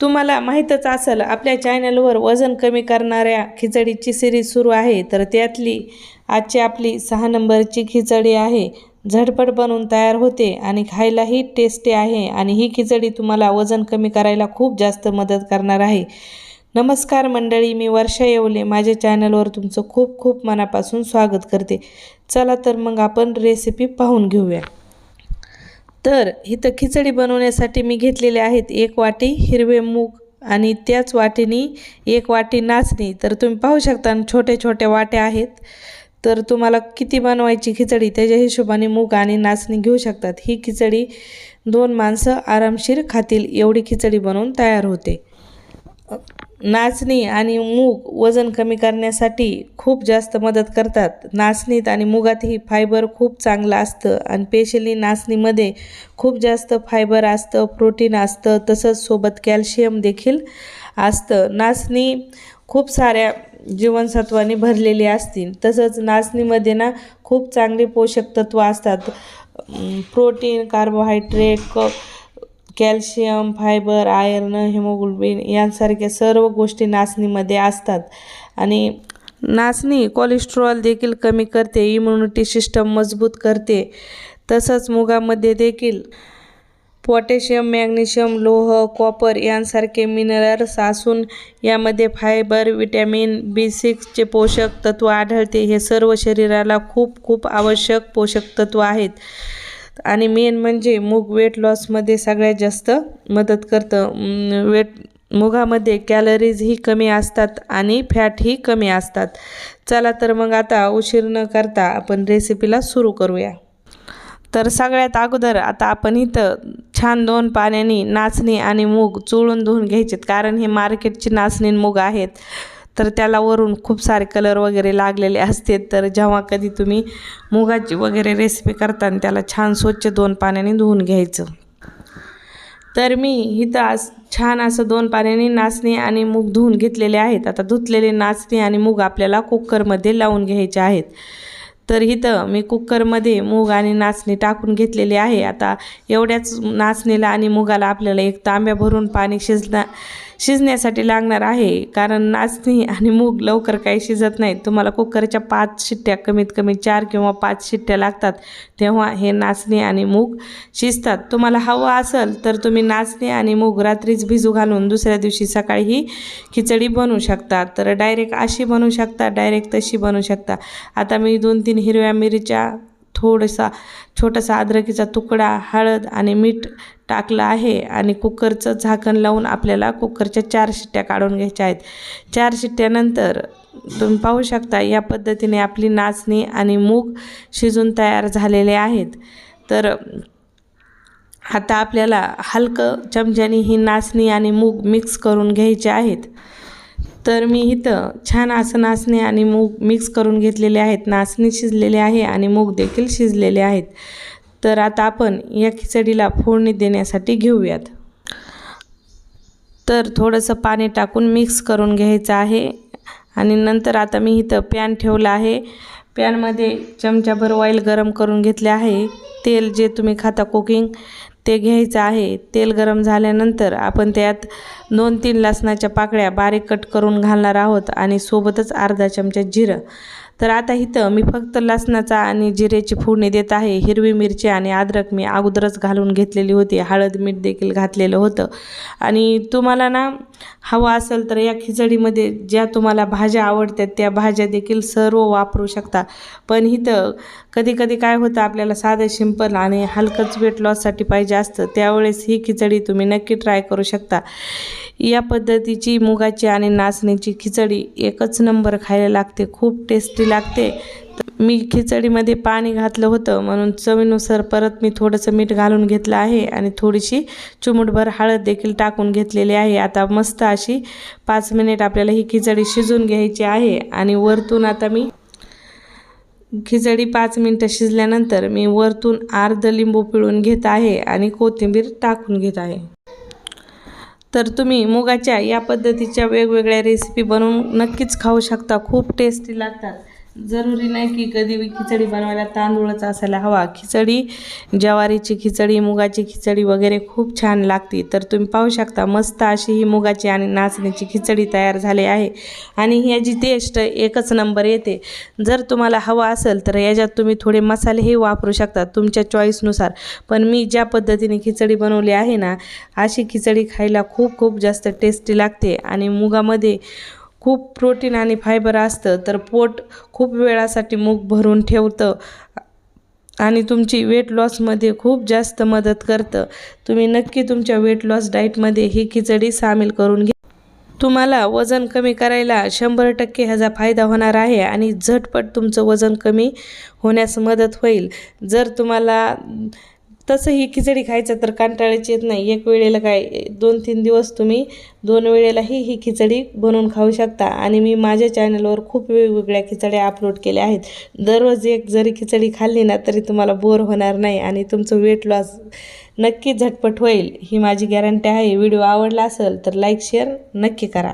तुम्हाला माहीतच असेल आपल्या चॅनलवर वजन कमी करणाऱ्या खिचडीची सिरीज सुरू आहे तर त्यातली आजची आपली सहा नंबरची खिचडी आहे. झटपट बनवून तयार होते आणि खायलाही टेस्टी आहे आणि ही खिचडी तुम्हाला वजन कमी करायला खूप जास्त मदत करणार आहे. नमस्कार मंडळी मी वर्षा येवले. माझ्या चॅनलवर तुमचं खूप खूप मनापासून स्वागत करते. चला तर मग आपण रेसिपी पाहून घेऊया. तर इथं खिचडी बनवण्यासाठी मी घेतलेले आहेत एक वाटी हिरवे मूग आणि त्याच वाटीनी एक वाटी नाचणी. तर तुम्ही पाहू शकता न छोट्या छोट्या वाट्या आहेत. तर तुम्हाला किती बनवायची खिचडी त्याच्या हिशोबाने मूग आणि नाचणी घेऊ शकतात. ही खिचडी दोन माणसं आरामशीर खातील एवढी खिचडी बनवून तयार होते. नाचणी आणि मूग वजन कमी करण्यासाठी खूप जास्त मदत करतात. नाचणीत आणि मुगातही फायबर खूप चांगलं असतं आणि स्पेशली नाचणीमध्ये खूप जास्त फायबर असतं प्रोटीन असतं तसंच सोबत कॅल्शियम देखील असतं. नाचणी खूप साऱ्या जीवनसत्वाने भरलेली असतील. तसंच नाचणीमध्ये ना खूप चांगले पोषक तत्व असतात प्रोटीन कार्बोहायड्रेट क कॅल्शियम फायबर आयर्न हिमोग्लोबिन यांसारख्या सर्व गोष्टी नाचणीमध्ये असतात. आणि नाचणी कोलेस्ट्रॉल देखील कमी करते इम्युनिटी सिस्टम मजबूत करते. तसंच मुगामध्ये देखील पोटॅशियम मॅग्नेशियम लोह कॉपर यांसारखे मिनरल्स असून यामध्ये फायबर विटॅमिन बी सिक्सचे पोषक तत्व आढळते. हे सर्व शरीराला खूप खूप आवश्यक पोषक तत्व आहेत. आणि मेन म्हणजे मूग वेट लॉसमध्ये सगळ्यात जास्त मदत करतं. वेट मुगामध्ये कॅलरीजही कमी असतात आणि फॅटही कमी असतात. चला तर मग आता उशीर न करता आपण रेसिपीला सुरू करूया. तर सगळ्यात अगोदर आता आपण इथं छान दोन पाण्याने नाचणी आणि मूग चोळून धुवून घ्यायचेत. कारण हे मार्केटची नाचणी मूग आहेत. तर त्याला वरून खूप सारे कलर वगैरे लागलेले असते. तर जेव्हा कधी तुम्ही मुगाची वगैरे रेसिपी करताना त्याला छान स्वच्छ दोन पाण्याने धुवून घ्यायचं. तर मी इथं आज छान असं दोन पाण्याने नाचणी आणि मूग धुवून घेतलेले आहेत. आता धुतलेले नाचणी आणि मूग आपल्याला कुकरमध्ये लावून घ्यायचे आहेत. तर इथं मी कुकरमध्ये मूग आणि नाचणी टाकून घेतलेली आहे. आता एवढ्याच नाचणीला आणि मुगाला आपल्याला एक तांब्या भरून पाणी शिजणार शिजण्यासाठी लागणार आहे. कारण नाचणी आणि मूग लवकर काही शिजत नाहीत. तुम्हाला कुकरच्या पाच शिट्ट्या कमीत कमी चार किंवा पाच शिट्ट्या लागतात. तेव्हा हे नाचणी आणि मूग शिजतात. तुम्हाला हवं असेल तर तुम्ही नाचणी आणि मूग रात्रीच भिजू घालून दुसऱ्या दिवशी सकाळी ही खिचडी बनवू शकता. तर डायरेक्ट अशी बनवू शकता डायरेक्ट तशी बनवू शकता. आता मी दोन तीन हिरव्या मिरच्या थोडासा छोटासा अद्रकीचा तुकडा हळद आणि मीठ टाकलं आहे आणि कुकरचं झाकण लावून आपल्याला कुकरच्या चार शिट्ट्या काढून घ्यायच्या आहेत. चार शिट्ट्यानंतर तुम्ही पाहू शकता या पद्धतीने आपली नाचणी आणि मूग शिजून तयार झालेले आहेत. तर आता आपल्याला हलकं चमच्याने ही नाचणी आणि मूग मिक्स करून घ्यायचे आहेत. तर मी इथं छान असं नाचणे आणि मूग मिक्स करून घेतलेले आहेत. नाचणे शिजलेले आहे आणि मूग देखील शिजलेले आहेत. तर आता आपण या खिचडीला फोडणी देण्यासाठी घेऊयात. तर थोडंसं पाणी टाकून मिक्स करून घ्यायचं आहे आणि नंतर आता मी इथं पॅन ठेवलं आहे. पॅनमध्ये चमच्याभर ऑइल गरम करून घेतले आहे. तेल जे तुम्ही खाता कुकिंग ते घ्यायचं आहे. तेल गरम झाल्यानंतर आपण त्यात दोन तीन लसणाच्या पाकळ्या बारीक कट करून घालणार आहोत आणि सोबतच अर्धा चमचा जिरं तर आता इथं मी फक्त लसणाचा आणि जिरेची फोडणी देत आहे. हिरवी मिरची आणि अद्रक मी अगोदरच घालून घेतलेली होती. हळद मीठ देखील घातलेलं होतं. आणि तुम्हाला ना हवं असेल तर या खिचडीमध्ये ज्या तुम्हाला भाज्या आवडतात त्या भाज्या देखील सर्व वापरू शकता. पण इथं कधी कधी काय होतं आपल्याला साधं सिंपल आणि हलकंच वेट लॉससाठी पाहिजे असतं. त्यावेळेस ही खिचडी तुम्ही नक्की ट्राय करू शकता. या पद्धतीची मुगाची आणि नाचणीची खिचडी एकच नंबर खायला लागते खूप टेस्टी लागते. मी खिचडीमध्ये पाणी घातलं होतं म्हणून चवीनुसार परत मी थोडंसं मीठ घालून घेतलं आहे आणि थोडीशी चुमटभर हळद देखील टाकून घेतलेली आहे. आता मस्त अशी पाच मिनिट आपल्याला ही खिचडी शिजून घ्यायची आहे आणि वरतून आता मी खिचडी पाच मिनटं शिजल्यानंतर मी वरतून अर्ध लिंबू पिळून घेत आहे आणि कोथिंबीर टाकून घेत आहे. तर तुम्ही मुगाच्या या पद्धतीच्या वेगवेगळ्या रेसिपी बनवून नक्कीच खाऊ शकता. खूप टेस्टी लागतात. जरुरी नाही की कधी खिचडी बनवायला तांदूळच असायला हवा. खिचडी ज्वारीची खिचडी मुगाची खिचडी वगैरे खूप छान लागते. तर तुम्ही पाहू शकता मस्त अशी ही मुगाची आणि नाचणीची खिचडी तयार झाली आहे. आणि ह्याची टेस्ट एकच नंबर येते. जर तुम्हाला हवा असेल तर याच्यात तुम्ही थोडे मसालेही वापरू शकता तुमच्या चॉईसनुसार पण मी ज्या पद्धतीने खिचडी बनवली आहे ना अशी खिचडी खायला खूप खूप जास्त टेस्टी लागते. आणि मुगामध्ये खूप प्रोटीन आणि फायबर असतं तर पोट खूप वेळासाठी मूग भरून ठेवतं आणि तुमची वेट लॉसमध्ये खूप जास्त मदत करतं. तुम्ही नक्की तुमच्या वेट लॉस डाईटमध्ये ही खिचडी सामील करून घ्या. तुम्हाला वजन कमी करायला शंभर टक्के ह्याचा फायदा होणार आहे आणि झटपट तुमचं वजन कमी होण्यास मदत होईल. जर तुम्हाला तसं ही खिचडी खायचं तर कंटाळायची येत नाही. एक वेळेला काय दोन तीन दिवस तुम्ही दोन वेळेलाही ही खिचडी बनवून खाऊ शकता. आणि मी माझ्या चॅनलवर खूप वेगवेगळ्या खिचड्या अपलोड केल्या आहेत. दररोज एक जरी खिचडी खाल्ली ना तरी तुम्हाला बोर होणार नाही आणि तुमचं वेट लॉस नक्की झटपट होईल. ही माझी गॅरंटी आहे. व्हिडिओ आवडला असेल तर लाईक शेअर नक्की करा.